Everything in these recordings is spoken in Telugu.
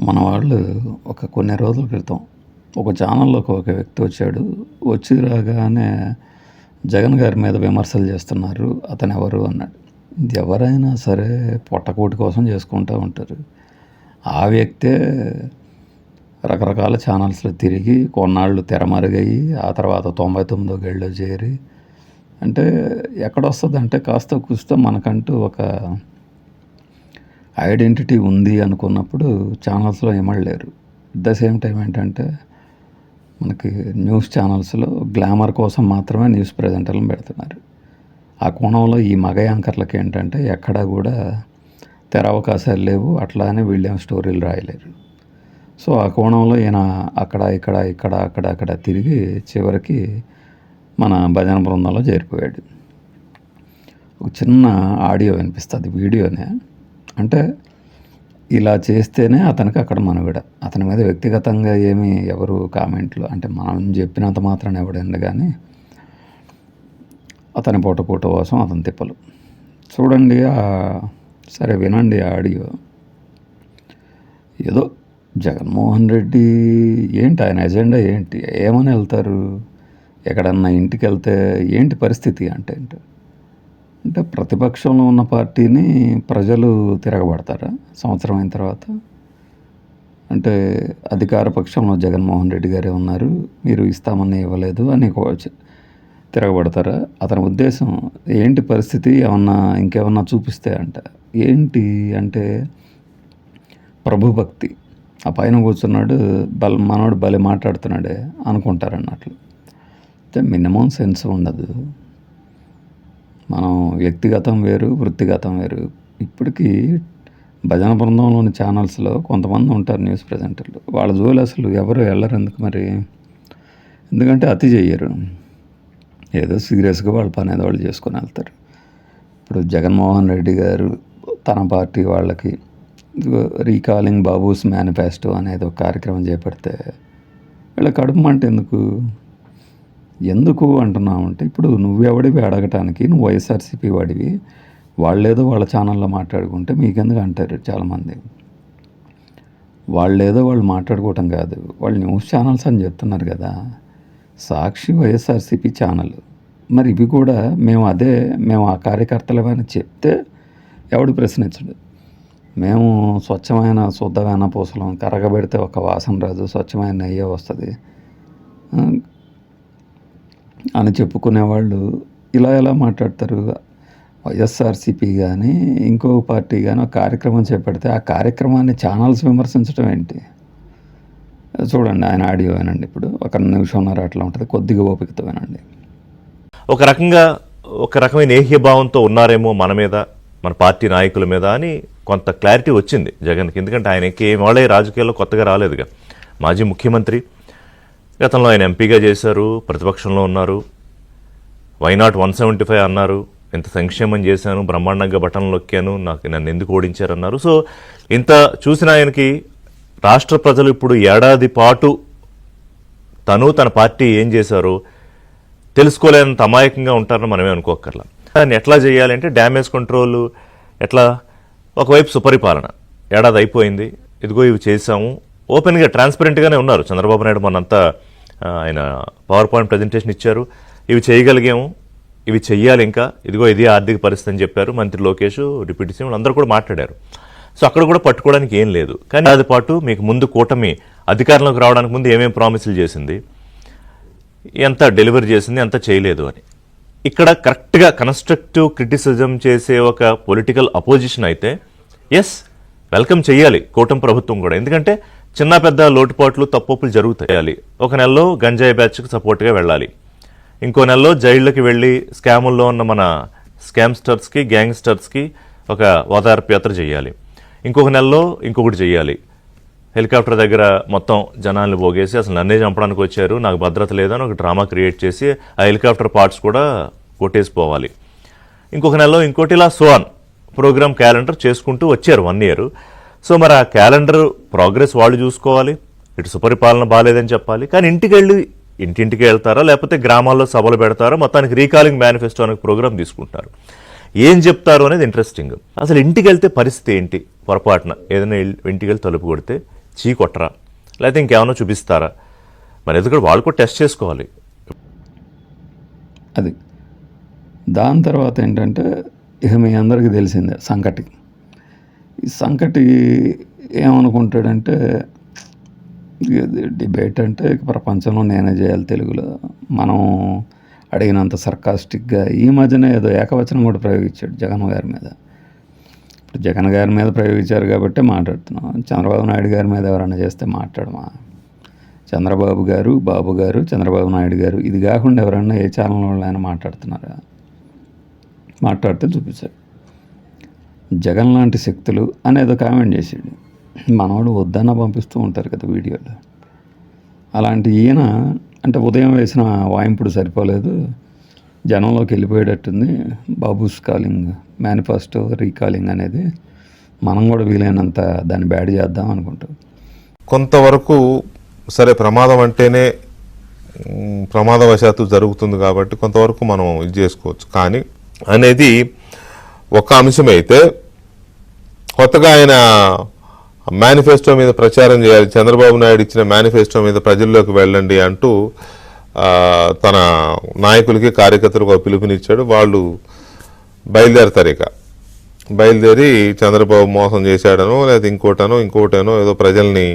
మన వాళ్ళు ఒక కొన్ని రోజుల క్రితం ఒక ఛానల్లోకి ఒక వ్యక్తి వచ్చాడు. వచ్చి రాగానే జగన్ గారి మీద విమర్శలు చేస్తున్నారు. అతను ఎవరు అన్నాడు. ఎవరైనా సరే పొట్టకూటి కోసం చేసుకుంటూ ఉంటారు. ఆ వ్యక్తే రకరకాల ఛానల్స్లో తిరిగి కొన్నాళ్ళు తెరమరుగయ్యి ఆ తర్వాత తొంభై తొమ్మిదో గేళ్ళలో చేరి అంటే ఎక్కడొస్తుందంటే కాస్త కూస్త మనకంటూ ఒక ఐడెంటిటీ ఉంది అనుకున్నప్పుడు ఛానల్స్లో ఇమ్మడలేరు అట్ ద సేమ్ టైం ఏంటంటే మనకి న్యూస్ ఛానల్స్లో గ్లామర్ కోసం మాత్రమే న్యూస్ ప్రజెంటర్లను పెడుతున్నారు. ఆ కోణంలో ఈ మగ యాంకర్లకి ఏంటంటే ఎక్కడా కూడా తెర అవకాశాలు లేవు. అట్లానే వీళ్ళేం స్టోరీలు రాయలేరు. సో ఆ కోణంలో ఈయన అక్కడ ఇక్కడ ఇక్కడ అక్కడ అక్కడ తిరిగి చివరికి మన భజన బృందంలో చేరిపోయాడు. ఒక చిన్న ఆడియో వినిపిస్తుంది వీడియోనే. అంటే ఇలా చేస్తేనే అతనికి అక్కడ మనవిడ. అతని మీద వ్యక్తిగతంగా ఏమి ఎవరు కామెంట్లు అంటే మనం చెప్పినంత మాత్రం ఎవడండి కానీ అతని పూట కోసం అతని తిప్పలు. చూడండి సరే వినండి ఆ ఆడియో. ఏదో జగన్మోహన్ రెడ్డి ఏంటి ఆయన ఎజెండా ఏంటి? ఏమని వెళ్తారు? ఎక్కడన్నా ఇంటికి వెళ్తే ఏంటి పరిస్థితి అంటే ఏంటి? అంటే ప్రతిపక్షంలో ఉన్న పార్టీని ప్రజలు తిరగబడతారా? సంవత్సరం అయిన తర్వాత? అంటే అధికార పక్షంలో జగన్మోహన్ రెడ్డి గారే ఉన్నారు మీరు ఇస్తామని ఇవ్వలేదు అని తిరగబడతారా? అతని ఉద్దేశం ఏంటి పరిస్థితి? ఏమన్నా ఇంకేమన్నా చూపిస్తే అంట. ఏంటి అంటే ప్రభుభక్తి ఆ పైన కూర్చున్నాడు బల మనోడు బలి మాట్లాడుతున్నాడే అనుకుంటారన్నట్లు. అయితే మినిమం సెన్స్ ఉండదు. మనం వ్యక్తిగతం వేరు వృత్తిగతం వేరు. ఇప్పటికీ భజన బృందంలోని ఛానల్స్లో కొంతమంది ఉంటారు న్యూస్ ప్రజెంటర్లు. వాళ్ళ జోలు అసలు ఎవరు వెళ్ళరు ఎందుకు మరి? ఎందుకంటే అతి చెయ్యరు. ఏదో సీరియస్గా వాళ్ళ పని ఏదో వాళ్ళు చేసుకొని వెళ్తారు. ఇప్పుడు జగన్మోహన్ రెడ్డి గారు తన పార్టీ వాళ్ళకి రీకాలింగ్ బాబూస్ మేనిఫెస్టో అనేది ఒక కార్యక్రమం చేపడితే వీళ్ళ కడుపు మంట ఎందుకు? ఎందుకు అంటున్నావు అంటే ఇప్పుడు నువ్వెవడివి అడగటానికి? నువ్వు వైఎస్ఆర్సీపీ వాడివి. వాళ్ళేదో వాళ్ళ ఛానల్లో మాట్లాడుకుంటే మీకెందుకు అంటారు చాలామంది? వాళ్ళేదో వాళ్ళు మాట్లాడుకోవటం కాదు. వాళ్ళు న్యూస్ ఛానల్స్ అని చెప్తున్నారు కదా. Sakshi YSRCP channel. మరి ఇవి కూడా మేము అదే మేము ఆ కార్యకర్తలమని చెప్తే ఎవడు ప్రశ్నించడు? మేము స్వచ్ఛమైన శుద్ధమైన పూసలం కరగబెడితే ఒక వాసన రాదు స్వచ్ఛమైన నెయ్యి వస్తుంది. అని చెప్పుకునేవాళ్ళు. ఇలా ఎలా మాట్లాడతారు? వైఎస్ఆర్సీపీ కానీ ఇంకో పార్టీ కానీ ఒక కార్యక్రమం చేపడితే ఆ కార్యక్రమాన్ని ఛానల్స్ విమర్శించడం ఏంటి? చూడండి ఆయన ఆడియో వినండి ఇప్పుడు. ఒక నిమిషంన్నర అట్లా ఉంటుంది. కొద్దిగా ఓపికతో వినండి. ఒక రకంగా ఒక రకమైన ఏహ్యభావంతో ఉన్నారేమో మన మీద మన పార్టీ నాయకుల మీద అని కొంత క్లారిటీ వచ్చింది జగన్కి. ఎందుకంటే ఆయనకి వాళ్ళే రాజకీయాల్లో కొత్తగా రాలేదుగా మాజీ ముఖ్యమంత్రి గతంలో ఆయన ఎంపీగా చేశారు ప్రతిపక్షంలో ఉన్నారు. వైనాట్ వన్ సెవెంటీ ఫైవ్ అన్నారు. ఇంత సంక్షేమం చేశాను బ్రహ్మాండంగా బటన్లు నొక్కాను నాకు నన్ను ఎందుకు ఓడించారన్నారు. సో ఇంత చూసిన ఆయనకి రాష్ట్ర ప్రజలు ఇప్పుడు ఏడాది పాటు తను తన పార్టీ ఏం చేశారో తెలుసుకోలేనంత అమాయకంగా ఉంటారని మనమే అనుకోకర్లా దాన్ని ఎట్లా చేయాలంటే డ్యామేజ్ కంట్రోల్ ఎట్లా? ఒకవైపు సుపరిపాలన. ఏడాది అయిపోయింది. ఇదిగో ఇవి చేశాము. ఓపెన్గా ట్రాన్స్పరెంట్గానే ఉన్నారు. చంద్రబాబు నాయుడు మనంతా ఆయన పవర్ పాయింట్ ప్రజెంటేషన్ ఇచ్చారు. ఇవి చేయగలిగాము. ఇవి చెయ్యాలి ఇంకా. ఇదిగో ఇది ఆర్థిక పరిస్థితి అని చెప్పారు మంత్రి లోకేష్ డిప్యూటీ సీఎం అందరూ కూడా మాట్లాడారు. సో అక్కడ కూడా పట్టుకోవడానికి ఏం లేదు. కానీ అది పాటు మీకు ముందు కూటమి అధికారంలోకి రావడానికి ముందు ఏమేమి ప్రామిసులు చేసింది? ఎంత డెలివరీ చేసింది ఎంత చేయలేదు అని. ఇక్కడ కరెక్ట్గా కన్స్ట్రక్టివ్ క్రిటిసిజం చేసే ఒక పొలిటికల్ అపోజిషన్ అయితే ఎస్ వెల్కమ్ చేయాలి కూటమి ప్రభుత్వం కూడా. ఎందుకంటే చిన్న పెద్ద లోటుపాట్లు తప్పులు జరుగుతాయి ఒక నెలలో గంజాయి బ్యాచ్కి సపోర్ట్గా వెళ్ళాలి. ఇంకో నెలలో జైళ్ళకి వెళ్ళి స్కాముల్లో ఉన్న మన స్కామ్స్టర్స్కి గ్యాంగ్స్టర్స్కి ఒక ఓదార్పు యాత్ర చేయాలి. ఇంకొక నెలలో ఇంకొకటి చేయాలి. హెలికాప్టర్ దగ్గర మొత్తం జనాల్ని పోగేసి అసలు నన్నే చంపడానికి వచ్చారు నాకు భద్రత లేదని ఒక డ్రామా క్రియేట్ చేసి ఆ హెలికాప్టర్ పార్ట్స్ కూడా కొట్టేసిపోవాలి ఇంకొక నెలలో ఇంకోటి ఇలా సోన్ ప్రోగ్రామ్ క్యాలెండర్ చేసుకుంటూ వచ్చారు వన్ ఇయర్. సో మరి ఆ క్యాలెండర్ ప్రోగ్రెస్ వాళ్ళు చూసుకోవాలి. ఇటు సుపరిపాలన బాగాలేదని చెప్పాలి. కానీ ఇంటికి వెళ్ళి ఇంటింటికి వెళ్తారా? లేకపోతే గ్రామాల్లో సభలు పెడతారా? మొత్తానికి రీకాలింగ్ మేనిఫెస్టో అనే ప్రోగ్రామ్ తీసుకుంటారు. ఏం చెప్తారు అనేది ఇంట్రెస్టింగ్. అసలు ఇంటికి వెళ్తే పరిస్థితి ఏంటి? పొరపాటున ఏదైనా ఇంటికి వెళ్ళి తలుపు కొడితే చీ కొట్టరా? లేకపోతే ఇంకేమైనా చూపిస్తారా? మరి ఎందుకంటే వాళ్ళు కూడా టెస్ట్ చేసుకోవాలి. అది దాని తర్వాత ఏంటంటే ఇక మీ అందరికీ తెలిసిందే సంకటి ఈ సంకటి ఏమనుకుంటాడంటే డిబేట్ అంటే ఇక ప్రపంచంలో నేనే చేయాలి తెలుగులో. మనం అడిగినంత సర్కాస్టిక్గా ఈ మధ్యనే ఏదో ఏకవచనం కూడా ప్రయోగించాడు జగన్ గారి మీద. ఇప్పుడు జగన్ గారి మీద ప్రయోగించారు కాబట్టి మాట్లాడుతున్నాం. చంద్రబాబు నాయుడు గారి మీద ఎవరైనా చేస్తే మాట్లాడమా? చంద్రబాబు గారు బాబు గారు చంద్రబాబు నాయుడు గారు ఇది కాకుండా ఎవరన్నా ఏ ఛానల్ వాళ్ళు అయినా మాట్లాడుతున్నారా? మాట్లాడితే చూపించాడు జగన్ లాంటి శక్తులు అనేది కామెంట్ చేసాడు. మనవాడు వద్దన్న పంపిస్తూ ఉంటారు కదా వీడియోలో. అలాంటి ఈయన అంటే ఉదయం వేసిన వాయింపుడు సరిపోలేదు. జనంలోకి వెళ్ళిపోయేటట్టుంది. బాబూస్ కాలింగ్ మేనిఫెస్టో రీకాలింగ్ అనేది మనం కూడా వీలైనంత దాన్ని బ్యాడ్ చేద్దాం అనుకుంటాం. కొంతవరకు సరే ప్రమాదం అంటేనే ప్రమాదవశాత్తు జరుగుతుంది కాబట్టి కొంతవరకు మనం ఇది చేసుకోవచ్చు. కానీ అనేది ఒక అంశమైతే కొత్తగా ఆయన మేనిఫెస్టో మీద ప్రచారం చేయాలి చంద్రబాబు నాయుడు ఇచ్చిన మేనిఫెస్టో మీద ప్రజల్లోకి వెళ్ళండి అంటూ తన నాయకులకి కార్యకర్తలకు పిలుపునిచ్చాడు. వాళ్ళు బయలుదేరతారు ఇక. బయలుదేరి చంద్రబాబు మోసం చేశాడనో లేదా ఇంకోటనో ఇంకోటనో ఏదో ప్రజల్ని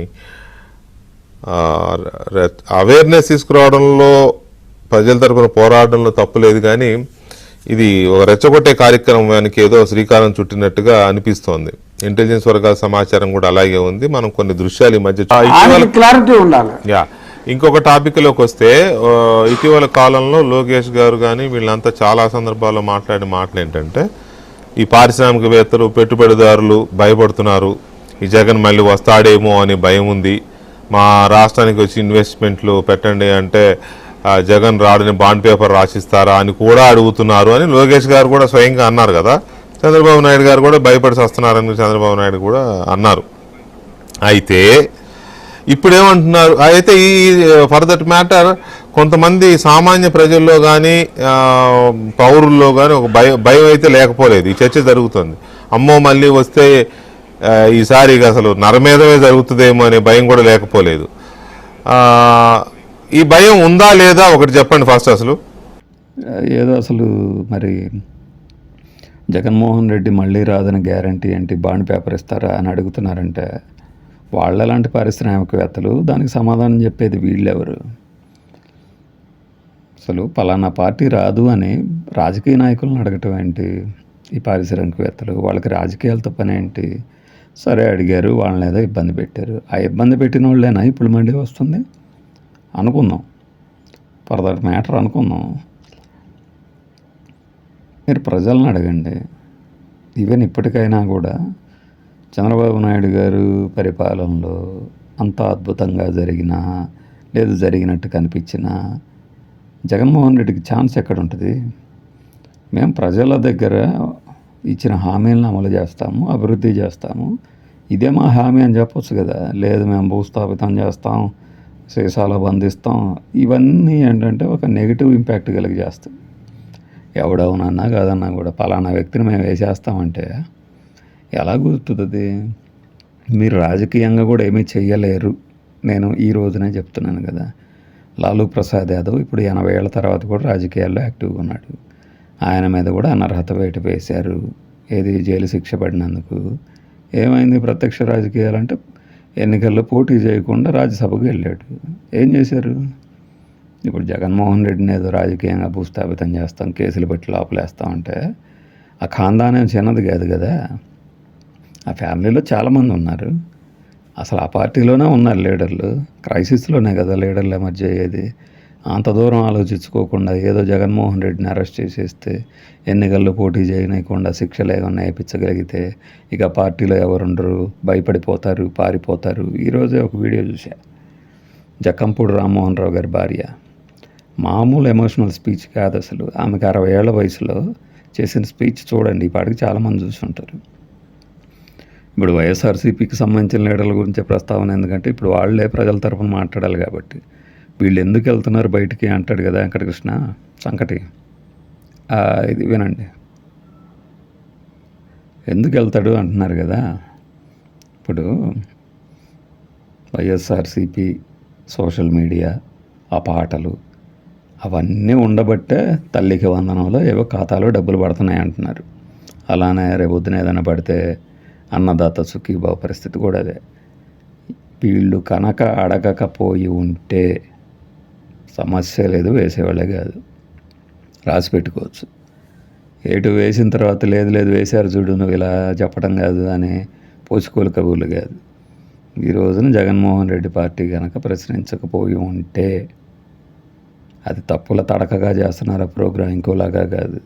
అవేర్నెస్ తీసుకురావడంలో ప్రజల తరపున తప్పు తప్పులేదు కానీ ఇది ఒక రెచ్చగొట్టే కార్యక్రమానికి ఏదో శ్రీకారం చుట్టినట్టుగా అనిపిస్తోంది. ఇంటెలిజెన్స్ వర్గాల సమాచారం కూడా అలాగే ఉంది. మనం కొన్ని దృశ్యాలు ఈ మధ్య క్లారిటీ ఉండాలి. యా. ఇంకొక టాపిక్లోకి వస్తే ఇటీవల కాలంలో లోకేష్ గారు కానీ వీళ్ళంతా చాలా సందర్భాల్లో మాట్లాడిన మాటలు ఏంటంటే ఈ పారిశ్రామికవేత్తలు పెట్టుబడిదారులు భయపడుతున్నారు. ఈ జగన్ మళ్ళీ వస్తాడేమో అని భయం ఉంది. మా రాష్ట్రానికి వచ్చి ఇన్వెస్ట్మెంట్లు పెట్టండి అంటే జగన్ రాడని బాండ్ పేపర్ రాసిస్తారా అని కూడా అడుగుతున్నారు అని లోకేష్ గారు కూడా స్వయంగా అన్నారు కదా. చంద్రబాబు నాయుడు గారు కూడా భయపడి వస్తున్నారని చంద్రబాబు నాయుడు కూడా అన్నారు. అయితే ఇప్పుడు ఏమంటున్నారు అయితే ఈ ఫర్ దట్ మ్యాటర్ కొంతమంది సామాన్య ప్రజల్లో కానీ పౌరుల్లో కానీ ఒక భయం భయం అయితే లేకపోలేదు. ఈ చర్చ జరుగుతుంది. అమ్మో మళ్ళీ వస్తే ఈసారి ఇక అసలు నరమేధమే జరుగుతుందేమో అనే భయం కూడా లేకపోలేదు. ఈ భయం ఉందా లేదా ఒకటి చెప్పండి ఫస్ట్ అసలు. ఏదో అసలు మరి జగన్మోహన్ రెడ్డి మళ్ళీ రాదని గ్యారంటీ ఏంటి? బాండ్ పేపర్ ఇస్తారా అని అడుగుతున్నారంటే వాళ్ళు లాంటి పారిశ్రామికవేత్తలు దానికి సమాధానం చెప్పేది వీళ్ళెవరు? అసలు పలానా పార్టీ రాదు అని రాజకీయ నాయకులను అడగటం ఏంటి? ఈ పారిశ్రామికవేత్తలు వాళ్ళకి రాజకీయాలతో పని ఏంటి? సరే అడిగారు వాళ్ళని ఏదో ఇబ్బంది పెట్టారు. ఆ ఇబ్బంది పెట్టిన వాళ్ళేనా ఇప్పుడు మళ్ళీ వస్తుంది? అనుకుందాం. ఫర్ దట్ మ్యాటర్ అనుకుందాం. మీరు ప్రజలను అడగండి. ఈవెన్ ఇప్పటికైనా కూడా చంద్రబాబు నాయుడు గారు పరిపాలనలో అంత అద్భుతంగా జరిగినా లేదు జరిగినట్టు కనిపించినా జగన్మోహన్ రెడ్డికి ఛాన్స్ ఎక్కడ ఉంటుంది మేము ప్రజల దగ్గర ఇచ్చిన హామీలను అమలు చేస్తాము అభివృద్ధి చేస్తాము. ఇదే మా హామీ అని చెప్పొచ్చు కదా. లేదు మేము భూస్థాపితం చేస్తాం సీసాలో బంధిస్తాం. ఇవన్నీ ఏంటంటే ఒక నెగిటివ్ ఇంపాక్ట్ కలిగి చేస్తాయి. ఎవడవునన్నా కాదన్నా కూడా పలానా వ్యక్తిని మేము వేసేస్తామంటే ఎలా గుర్తుంది మీరు రాజకీయంగా కూడా ఏమీ చెయ్యలేరు. నేను ఈ రోజునే చెప్తున్నాను కదా. లాలూ ప్రసాద్ యాదవ్ ఇప్పుడు ఎనభై ఏళ్ళ తర్వాత కూడా రాజకీయాల్లో యాక్టివ్గా ఉన్నాడు. ఆయన మీద కూడా అనర్హత వేటు వేశారు. ఏది జైలు శిక్ష పడినందుకు. ఏమైంది ప్రత్యక్ష రాజకీయాలు అంటే ఎన్నికల్లో పోటీ చేయకుండా రాజ్యసభకు వెళ్ళాడు. ఏం చేశారు? ఇప్పుడు జగన్మోహన్ రెడ్డిని ఏదో రాజకీయంగా భూస్థాపితం చేస్తాం కేసులు పెట్టి లోపలేస్తాం అంటే ఆ ఖాందానం చిన్నది కాదు కదా. ఆ ఫ్యామిలీలో చాలామంది ఉన్నారు. అసలు ఆ పార్టీలోనే ఉన్నారు లీడర్లు. క్రైసిస్లోనే కదా లీడర్లు మధ్య అయ్యేది అంత దూరం ఆలోచించుకోకుండా ఏదో జగన్మోహన్ రెడ్డిని అరెస్ట్ చేసేస్తే ఎన్నికల్లో పోటీ చేయనీయకుండా శిక్షలు ఏమైనా వేయించగలిగితే ఇక పార్టీలో ఎవరుండరు భయపడిపోతారు పారిపోతారు. ఈరోజే ఒక వీడియో చూశా. జక్కంపూడి రామ్మోహన్ రావు గారి భార్య. మామూలు ఎమోషనల్ స్పీచ్ కాదు అసలు. ఆమెకు అరవై ఏళ్ళ వయసులో చేసిన స్పీచ్ చూడండి ఇప్పటికి చాలామంది చాలామంది చూసుంటారు ఇప్పుడు వైఎస్ఆర్సీపీకి సంబంధించిన లీడర్ల గురించే ప్రస్తావన ఎందుకంటే ఇప్పుడు వాళ్ళే ప్రజల తరఫున మాట్లాడాలి కాబట్టి. వీళ్ళు ఎందుకు వెళ్తున్నారు బయటికి అంటాడు కదా వెంకటకృష్ణ? సంకటి. ఇది వినండి. ఎందుకు వెళ్తాడు అంటున్నారు కదా? ఇప్పుడు వైఎస్ఆర్సిపి సోషల్ మీడియా ఆ పాటలు అవన్నీ ఉండబట్టే తల్లికి వందనంలో ఏవో ఖాతాలో డబ్బులు పడుతున్నాయి అంటున్నారు. అలానే రేపొద్దున ఏదైనా పడితే అన్నదాత సుఖీభావ పరిస్థితి కూడా అదే. వీళ్ళు కనుక అడగకపోయి ఉంటే సమస్య లేదు వేసేవాళ్ళే కాదు. రాసి పెట్టుకోవచ్చు. ఏటు వేసిన తర్వాత లేదు లేదు వేశారు చూడు నువ్వు ఇలా చెప్పడం కాదు అని పోసుకోలు కబుర్లు కాదు. ఈ రోజున జగన్మోహన్ రెడ్డి పార్టీ కనుక ప్రశ్నించకపోయి ఉంటే అది తప్పుల తడకగా చేస్తున్నారు ఆ ప్రోగ్రాం ఇంకోలాగా కాదు.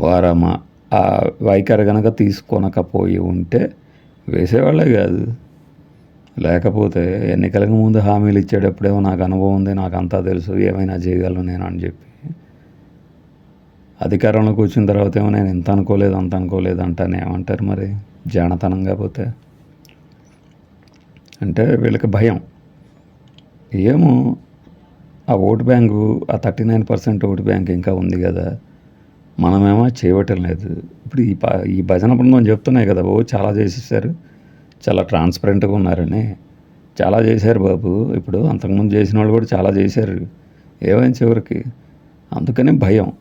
వారమా ఆ వైఖరి కనుక తీసుకొనకపోయి ఉంటే వేసేవాళ్ళే కాదు. లేకపోతే ఎన్నికలకు ముందు హామీలు ఇచ్చేటప్పుడేమో నాకు అనుభవం ఉంది నాకు అంతా తెలుసు ఏమైనా చేయగలను నేను అని చెప్పి. అధికారంలోకి వచ్చిన తర్వాత ఏమో నేను ఇంత అనుకోలేదు అంత అనుకోలేదు అంటాను ఏమంటారు మరి? జానతనంగా పోతే అంటే వీళ్ళకి భయం. ఏమో ఆ ఓటు బ్యాంకు ఆ thirty nine percent vote bank ఇంకా ఉంది కదా. మనమేమో చేయటం లేదు. ఇప్పుడు ఈ ప ఈ భజన బృందం చెప్తున్నాయి కదా ఓ చాలా చేసేసారు. చాలా ట్రాన్స్పరెంట్గా ఉన్నారని. చాలా చేశారు బాబు. ఇప్పుడు అంతకుముందు చేసిన వాళ్ళు కూడా చాలా చేశారు. ఏమైంది చివరికి? అందుకని భయం.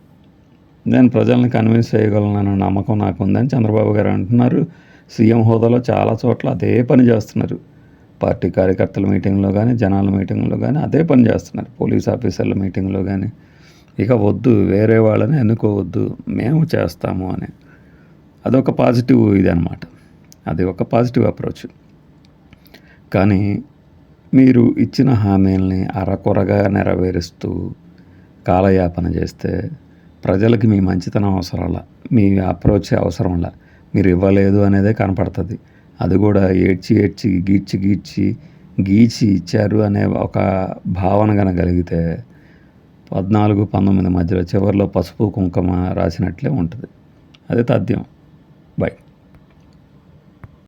నేను ప్రజల్ని కన్విన్స్ చేయగలనన్న నమ్మకం నాకు ఉందని చంద్రబాబు గారు అంటున్నారు. సీఎం హోదాలో చాలా చోట్ల అదే పని చేస్తున్నారు. పార్టీ కార్యకర్తల మీటింగ్లో కానీ జనాల మీటింగ్లో కానీ అదే పని చేస్తున్నారు. పోలీస్ ఆఫీసర్ల మీటింగ్లో కానీ ఇక వద్దు వేరే వాళ్ళని ఎన్నుకోవద్దు. మేము చేస్తాము అని. అదొక పాజిటివ్ ఇది అనమాట అది ఒక పాజిటివ్ అప్రోచ్. కానీ మీరు ఇచ్చిన హామీల్ని అరకొరగా నెరవేరుస్తూ కాలయాపన చేస్తే ప్రజలకి మీ మంచితనం అవసరంలా మీ అప్రోచ్ అవసరంలా మీరు ఇవ్వలేదు అనేదే కనపడుతుంది. అది కూడా ఏడ్చి ఏడ్చి గీడ్చి గీడ్చి గీచి ఇచ్చారు అనే ఒక భావన కనగలిగితే పద్నాలుగు పంతొమ్మిది మధ్యలో చివరిలో పసుపు కుంకుమ రాసినట్లే ఉంటుంది. అది తథ్యం. బై.